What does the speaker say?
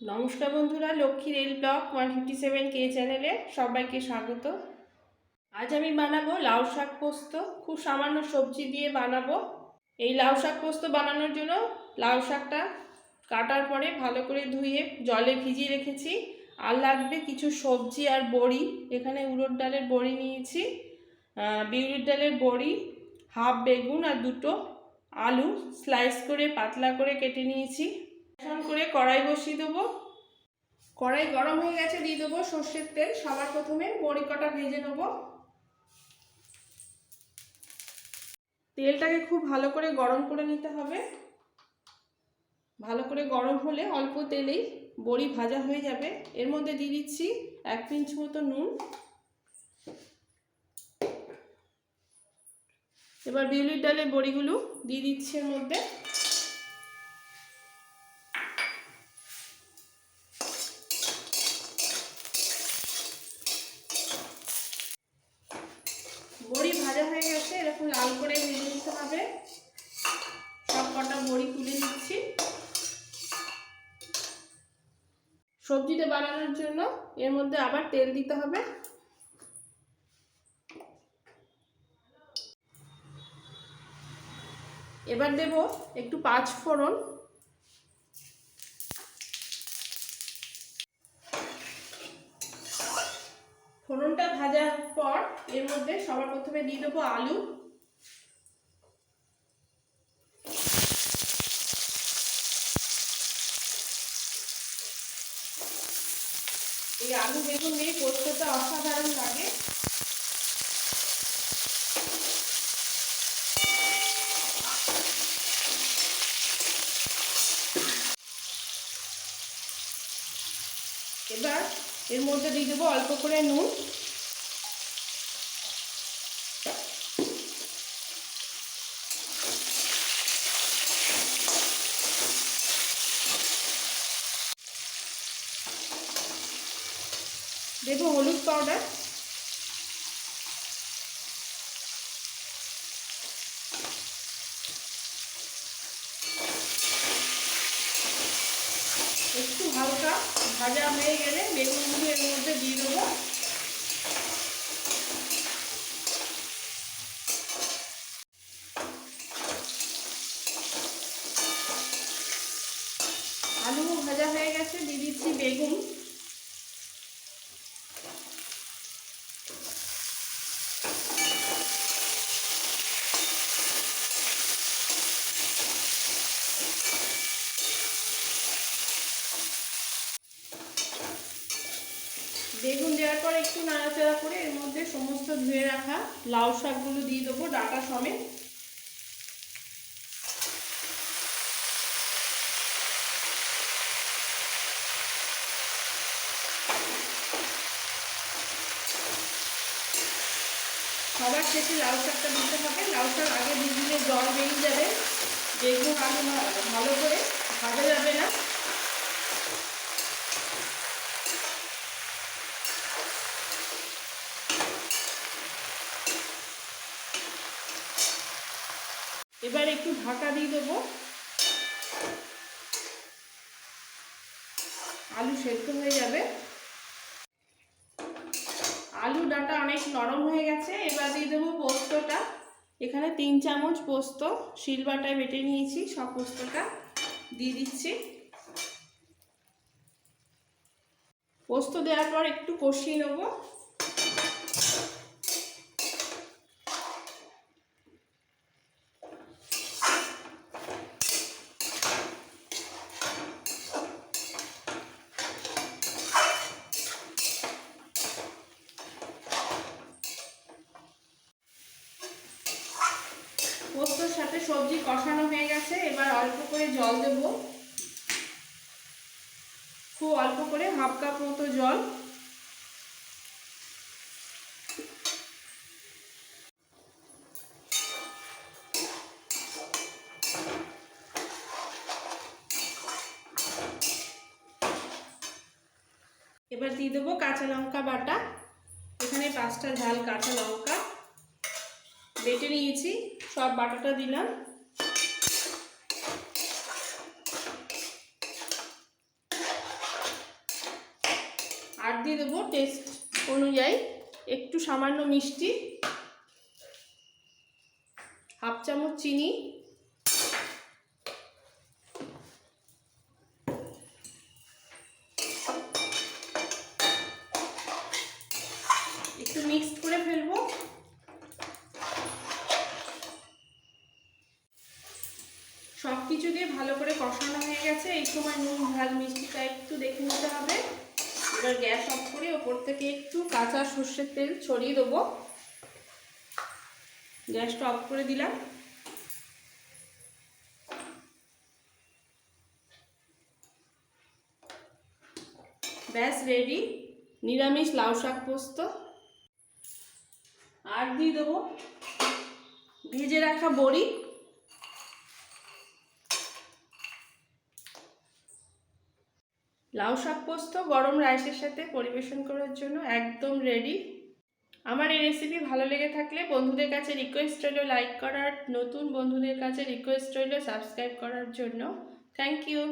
নমস্কার বন্ধুরা, Lakshmi rail block one fifty seven কে চ্যানেলে সবাইকে স্বাগত। আজ আমি বানাবো লাউ শাক পোস্ত। খুব সামান্য সবজি দিয়ে বানাবো। এই লাউ শাক পোস্ত বানানোর জন্য লাউ শাকটা কাটার পরে ভালো করে ধুয়ে জলে ভিজিয়ে রেখেছি। আর লাগবে কিছু সবজি আর বড়ি। এখানে উড়োর ডালের বড়ি নিয়েছি বিউলির ডালের বড়ি, হাফ বেগুন আর দুটো আলু। স্লাইস করে, পাতলা করে কেটে নিয়েছি। করে কড়াই বসিয়ে দেবো। কড়াই গরম হয়ে গেছে, দিয়ে দেবো সর্ষের তেল। সবার প্রথমে বড়ি কটা ভেজে নেব। তেলটাকে খুব ভালো করে গরম করে নিতে হবে। ভালো করে গরম হলে অল্প তেলেই বড়ি ভাজা হয়ে যাবে। এর মধ্যে দিয়ে দিচ্ছি এক পিঞ্চ মতো নুন। এবার বিউলির ডালের বড়িগুলো দিয়ে দিচ্ছি এর মধ্যে বড়ি ভাজা হয়ে এরকম লাল করে ভেজে নিতে হবে। সব কটা বড়ি তুলে নিচ্ছি। সবজিটা বানানোর জন্য এর মধ্যে আবার তেল দিতে হবে। এবার দেব একটু পাঁচ ফোড়ন। ফোড়নটা ভাজার পর এর মধ্যে সবার প্রথমে দিয়ে দেবো আলু। এই আলু বেগুন দিয়ে পোস্তটা অসাধারণ লাগে। এবার এর মধ্যে দিয়ে দেবো অল্প করে নুন। দেবো হলুদ পাউডার একটু হালকা ভাজা হয়ে গেলে বেগুনগুলো এর মধ্যে দিয়ে দেবো। আলু ভাজা হয়ে গেছে, দিয়ে দিচ্ছি বেগুন। বেগুন দেওয়ার পর একটু নাড়াচাড়া করে এর মধ্যে সমস্ত ধুয়ে রাখা লাউ শাকগুলো দিয়ে দেবো, ডাটা সমেত। সবার শেষে লাউ শাকটা দিতে হবে। লাউ শাক আগে দিয়ে দিলে জল বেরিয়ে যাবে। বেগুন আলু ভালো করে ভাজা যাবে না। এবার একটু ঢাকা দিয়ে দেবো। আলু সেদ্ধ হয়ে যাবে। আলু ডাটা অনেক নরম হয়ে গেছে, এবার দিয়ে দেবো পোস্তটা। এখানে তিন চামচ পোস্ত শিলবাটায় বেটে নিয়েছি, সব পোস্তটা দিয়ে দিচ্ছি। পোস্ত দেওয়ার পর একটু কষিয়ে নেব। সাথে সবজি কষানো হয়ে গেছে। এবার অল্প করে জল দেব। খুব অল্প করে হাফ কাপ মতো জল। এবার দিয়ে দেবো কাঁচা লঙ্কা বাটা। এখানে পাঁচটা ঝাল কাঁচা লঙ্কা। বেটে নিয়েছি, সব বাটাটা দিলাম। আর দিয়ে দেবো টেস্ট অনুযায়ী একটু সামান্য মিষ্টি, হাফ চামচ চিনি দিয়ে ভালো করে কষানো হয়ে গেছে। এই সময় নুন, ঝাল, মিষ্টিটা একটু দেখে নিতে হবে। এবার গ্যাস অফ করে ওপর থেকে একটু কাঁচা সর্ষের তেল ছড়িয়ে দেবো। গ্যাসটা অফ করে দিলাম। ব্যাস রেডি নিরামিষ লাউ শাক পোস্ত। আর দিয়ে দেবো ভেজে রাখা বড়ি। লাউ শাক পোস্ত গরম রাইসের সাথে পরিবেশন করার জন্য একদম রেডি আমার এই রেসিপি ভালো লেগে থাকলে বন্ধুদের কাছে রিকোয়েস্ট রইল লাইক করার, নতুন বন্ধুদের কাছে রিকোয়েস্ট রইল সাবস্ক্রাইব করার জন্য। Thank you